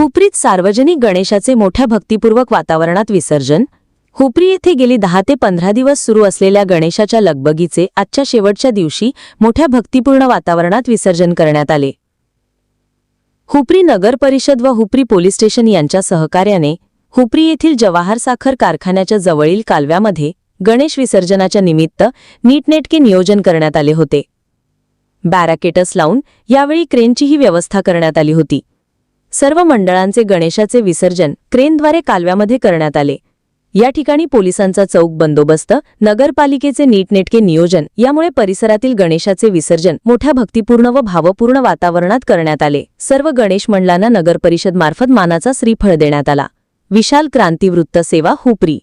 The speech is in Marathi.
हुपरीत सार्वजनिक गणेशाचे मोठ्या भक्तीपूर्वक वातावरणात विसर्जन हुपरी येथे गेली दहा ते पंधरा दिवस सुरू असलेल्या गणेशाच्या लगबगीचे आजच्या शेवटच्या दिवशी मोठ्या भक्तिपूर्ण वातावरणात विसर्जन करण्यात आले. हुपरी नगर परिषद व हुपरी पोलीस स्टेशन यांच्या सहकार्याने हुपरी येथील जवाहर साखर कारखान्याच्या जवळील कालव्यामध्ये गणेश विसर्जनाच्या निमित्त नीटनेटके नियोजन करण्यात आले होते. बॅराकेटस लावून यावेळी क्रेनचीही व्यवस्था करण्यात आली होती. सर्व मंडळांचे गणेशाचे विसर्जन क्रेनद्वारे कालव्यामध्ये करण्यात आले. या ठिकाणी पोलिसांचा चौक बंदोबस्त नगरपालिकेचे नीटनेटके नियोजन यामुळे परिसरातील गणेशाचे विसर्जन मोठ्या भक्तिपूर्ण व भावपूर्ण वातावरणात करण्यात आले. सर्व गणेश मंडळांना नगरपरिषद मार्फत मानाचा श्रीफळ देण्यात आला. विशाल क्रांतीवृत्त सेवा हुपरी.